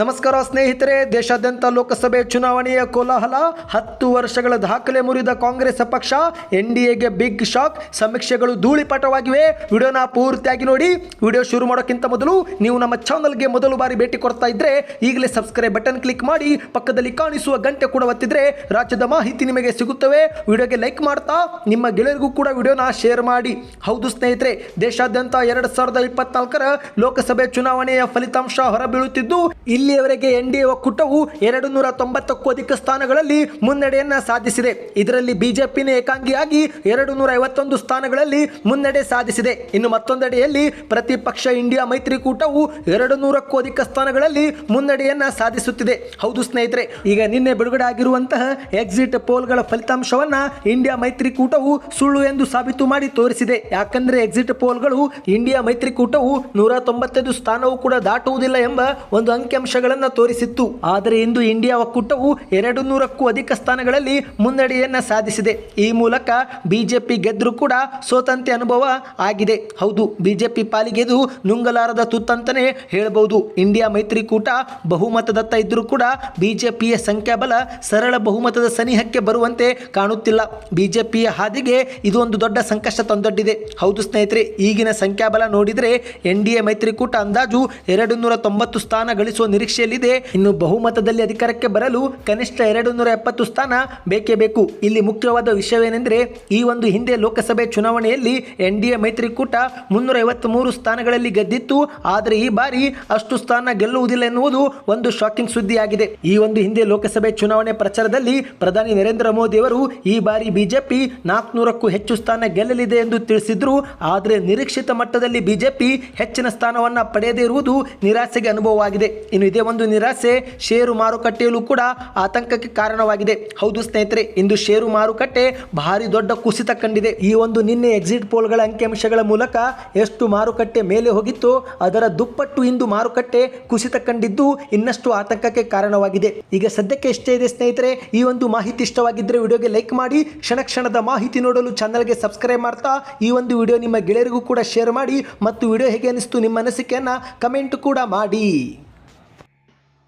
ನಮಸ್ಕಾರ ಸ್ನೇಹಿತರೆ, ದೇಶಾದ್ಯಂತ ಲೋಕಸಭೆ ಚುನಾವಣೆಯ ಕೋಲಾಹಲ. ಹತ್ತು ವರ್ಷಗಳ ದಾಖಲೆ ಮುರಿದ ಕಾಂಗ್ರೆಸ್ ಪಕ್ಷ, ಎನ್ ಡಿ ಎಗೆ ಬಿಗ್ ಶಾಕ್. ಸಮೀಕ್ಷೆಗಳು ಧೂಳಿಪಾಠವಾಗಿವೆ ವಿಡಿಯೋನ ಪೂರ್ತಿಯಾಗಿ ನೋಡಿ. ವಿಡಿಯೋ ಶುರು ಮಾಡೋಕ್ಕಿಂತ ಮೊದಲು ನೀವು ನಮ್ಮ ಚಾನಲ್ಗೆ ಮೊದಲು ಬಾರಿ ಭೇಟಿ ಕೊಡ್ತಾ ಇದ್ರೆ, ಈಗಲೇ ಸಬ್ಸ್ಕ್ರೈಬ್ ಬಟನ್ ಕ್ಲಿಕ್ ಮಾಡಿ, ಪಕ್ಕದಲ್ಲಿ ಕಾಣಿಸುವ ಗಂಟೆ ಕೂಡ ಒತ್ತಿದ್ರೆ ರಾಜ್ಯದ ಮಾಹಿತಿ ನಿಮಗೆ ಸಿಗುತ್ತವೆ. ವಿಡಿಯೋಗೆ ಲೈಕ್ ಮಾಡ್ತಾ, ನಿಮ್ಮ ಗೆಳೆಯರಿಗೂ ಕೂಡ ವಿಡಿಯೋನ ಶೇರ್ ಮಾಡಿ. ಹೌದು ಸ್ನೇಹಿತರೆ, ದೇಶಾದ್ಯಂತ ಎರಡು ಸಾವಿರದ ಇಪ್ಪತ್ನಾಲ್ಕರ ಲೋಕಸಭೆ ಚುನಾವಣೆಯ ಫಲಿತಾಂಶ ಹೊರಬೀಳುತ್ತಿದ್ದು ಇಲ್ಲಿಯವರೆಗೆ ಎನ್ ಡಿ ಎ ಒಕ್ಕೂಟವು ಎರಡು ನೂರ ತೊಂಬತ್ತಕ್ಕೂ ಅಧಿಕ ಸ್ಥಾನಗಳಲ್ಲಿ ಮುನ್ನಡೆಯನ್ನ ಸಾಧಿಸಿದೆ. ಇದರಲ್ಲಿ ಬಿಜೆಪಿನ ಏಕಾಂಗಿಯಾಗಿ ಎರಡು ನೂರ ಐವತ್ತೊಂದು ಸ್ಥಾನಗಳಲ್ಲಿ ಮುನ್ನಡೆ ಸಾಧಿಸಿದೆ. ಇನ್ನು ಮತ್ತೊಂದೆಡೆಯಲ್ಲಿ ಪ್ರತಿಪಕ್ಷ ಇಂಡಿಯಾ ಮೈತ್ರಿಕೂಟವು ಎರಡು ನೂರಕ್ಕೂ ಅಧಿಕ ಸ್ಥಾನಗಳಲ್ಲಿ ಮುನ್ನಡೆಯನ್ನ ಸಾಧಿಸುತ್ತಿದೆ. ಹೌದು ಸ್ನೇಹಿತರೆ, ಈಗ ನಿನ್ನೆ ಬಿಡುಗಡೆ ಆಗಿರುವಂತಹ ಎಕ್ಸಿಟ್ ಪೋಲ್ಗಳ ಫಲಿತಾಂಶವನ್ನ ಇಂಡಿಯಾ ಮೈತ್ರಿಕೂಟವು ಸುಳ್ಳು ಎಂದು ಸಾಬೀತು ಮಾಡಿ ತೋರಿಸಿದೆ. ಯಾಕಂದ್ರೆ ಎಕ್ಸಿಟ್ ಪೋಲ್ಗಳು ಇಂಡಿಯಾ ಮೈತ್ರಿಕೂಟವು ನೂರ ತೊಂಬತ್ತೈದು ಸ್ಥಾನವೂ ಕೂಡ ದಾಟುವುದಿಲ್ಲ ಎಂಬ ಒಂದು ಅಂಕಿಅಂಶಗಳನ್ನು ತೋರಿಸಿತ್ತು. ಆದರೆ ಇಂದು ಇಂಡಿಯಾ ಒಕ್ಕೂಟವು ಎರಡು ನೂರಕ್ಕೂ ಅಧಿಕ ಸ್ಥಾನಗಳಲ್ಲಿ ಮುನ್ನಡೆಯನ್ನ ಸಾಧಿಸಿದೆ. ಈ ಮೂಲಕ ಬಿಜೆಪಿ ಗೆದ್ದರೂ ಕೂಡ ಸೋತಂತೆ ಅನುಭವ ಆಗಿದೆ. ಹೌದು, ಬಿಜೆಪಿ ಪಾಲಿಗೆ ಇದು ನುಂಗಲಾರದ ತುತ್ತಂತನೇ ಹೇಳಬಹುದು ಇಂಡಿಯಾ ಮೈತ್ರಿಕೂಟ ಬಹುಮತದತ್ತ ಇದ್ದರೂ ಕೂಡ ಬಿಜೆಪಿಯ ಸಂಖ್ಯಾಬಲ ಸರಳ ಬಹುಮತದ ಸನಿಹಕ್ಕೆ ಬರುವಂತೆ ಕಾಣುತ್ತಿಲ್ಲ. ಬಿಜೆಪಿಯ ಹಾದಿಗೆ ಇದು ಒಂದು ದೊಡ್ಡ ಸಂಕಷ್ಟ ತಂದೊಡ್ಡಿದೆ. ಹೌದು ಸ್ನೇಹಿತರೆ, ಈಗಿನ ಸಂಖ್ಯಾಬಲ ನೋಡಿದರೆ ಎನ್ ಡಿ ಮೈತ್ರಿಕೂಟ ಅಂದಾಜು ಎರಡು ನೂರ ತೊಂಬತ್ತು ಸ್ಥಾನ ಗಳಿಸುವ ನಿರೀಕ್ಷೆಯಲ್ಲಿದೆ. ಇನ್ನು ಬಹುಮತದಲ್ಲಿ ಅಧಿಕಾರಕ್ಕೆ ಬರಲು ಕನಿಷ್ಠ ಎರಡು ನೂರ ಎಪ್ಪತ್ತು ಸ್ಥಾನ ಬೇಕೇ ಬೇಕು. ಇಲ್ಲಿ ಮುಖ್ಯವಾದ ವಿಷಯವೇನೆಂದರೆ, ಈ ಒಂದು ಹಿಂದೆ ಲೋಕಸಭೆ ಚುನಾವಣೆಯಲ್ಲಿ ಎನ್ ಡಿ ಮೈತ್ರಿಕೂಟ ಮುನ್ನೂರ ಐವತ್ತ್ಮೂರು ಸ್ಥಾನಗಳಲ್ಲಿ ಗೆದ್ದಿತ್ತು. ಆದರೆ ಈ ಬಾರಿ ಅಷ್ಟು ಸ್ಥಾನ ಗೆಲ್ಲುವುದಿಲ್ಲ ಎನ್ನುವುದು ಒಂದು ಶಾಕಿಂಗ್ ಸುದ್ದಿಯಾಗಿದೆ. ಈ ಒಂದು ಹಿಂದೆ ಲೋಕಸಭೆ ಚುನಾವಣೆ ಪ್ರಚಾರದಲ್ಲಿ ಪ್ರಧಾನಿ ನರೇಂದ್ರ ಮೋದಿ ಅವರು ಈ ಬಾರಿ ಬಿಜೆಪಿ ನಾಲ್ಕುನೂರಕ್ಕೂ ಹೆಚ್ಚು ಸ್ಥಾನ ಗೆಲ್ಲಲಿದೆ ಎಂದು ತಿಳಿಸಿದ್ರು. ಆದರೆ ನಿರೀಕ್ಷಿತ ಮಟ್ಟದಲ್ಲಿ ಬಿಜೆಪಿ ಹೆಚ್ಚಿನ ಸ್ಥಾನವನ್ನು ಪಡೆಯದೇ ಇರುವುದು ನಿರಾಸೆಗೆ ಅನುಭವವಾಗಿದೆ. ಇನ್ನು ಇದೇ ಒಂದು ನಿರಾಸೆ, ಷೇರು ಮಾರುಕಟ್ಟೆಯಲ್ಲೂ ಕೂಡ ಆತಂಕಕ್ಕೆ ಕಾರಣವಾಗಿದೆ. ಹೌದು ಸ್ನೇಹಿತರೆ, ಇಂದು ಷೇರು ಮಾರುಕಟ್ಟೆ ಭಾರಿ ದೊಡ್ಡ ಕುಸಿತ ಕಂಡಿದೆ. ಈ ಒಂದು ನಿನ್ನೆ ಎಕ್ಸಿಟ್ ಪೋಲ್ಗಳ ಅಂಕಿಅಂಶಗಳ ಮೂಲಕ ಎಷ್ಟು ಮಾರುಕಟ್ಟೆ ಮೇಲೆ ಹೋಗಿತ್ತು, ಅದರ ದುಪ್ಪಟ್ಟು ಇಂದು ಮಾರುಕಟ್ಟೆ ಕುಸಿತ ಕಂಡಿದ್ದು ಇನ್ನಷ್ಟು ಆತಂಕಕ್ಕೆ ಕಾರಣವಾಗಿದೆ. ಈಗ ಸದ್ಯಕ್ಕೆ ಎಷ್ಟೇ ಇದೆ ಸ್ನೇಹಿತರೆ, ಈ ಒಂದು ಮಾಹಿತಿ ಇಷ್ಟವಾಗಿದ್ದರೆ ವಿಡಿಯೋಗೆ ಲೈಕ್ ಮಾಡಿ, ಕ್ಷಣ ಕ್ಷಣದ ಮಾಹಿತಿ ನೋಡಲು ಚಾನಲ್ಗೆ ಸಬ್ಸ್ಕ್ರೈಬ್ ಮಾಡ್ತಾ, ಈ ಒಂದು ವಿಡಿಯೋ ನಿಮ್ಮ ಗೆಳೆಯರಿಗೂ ಕೂಡ ಶೇರ್ ಮಾಡಿ, ಮತ್ತು ವಿಡಿಯೋ ಹೇಗೆ ಅನಿಸ್ತು ನಿಮ್ಮ ಅನಿಸಿಕೆಯನ್ನು ಕಮೆಂಟ್ ಕೂಡ ಮಾಡಿ.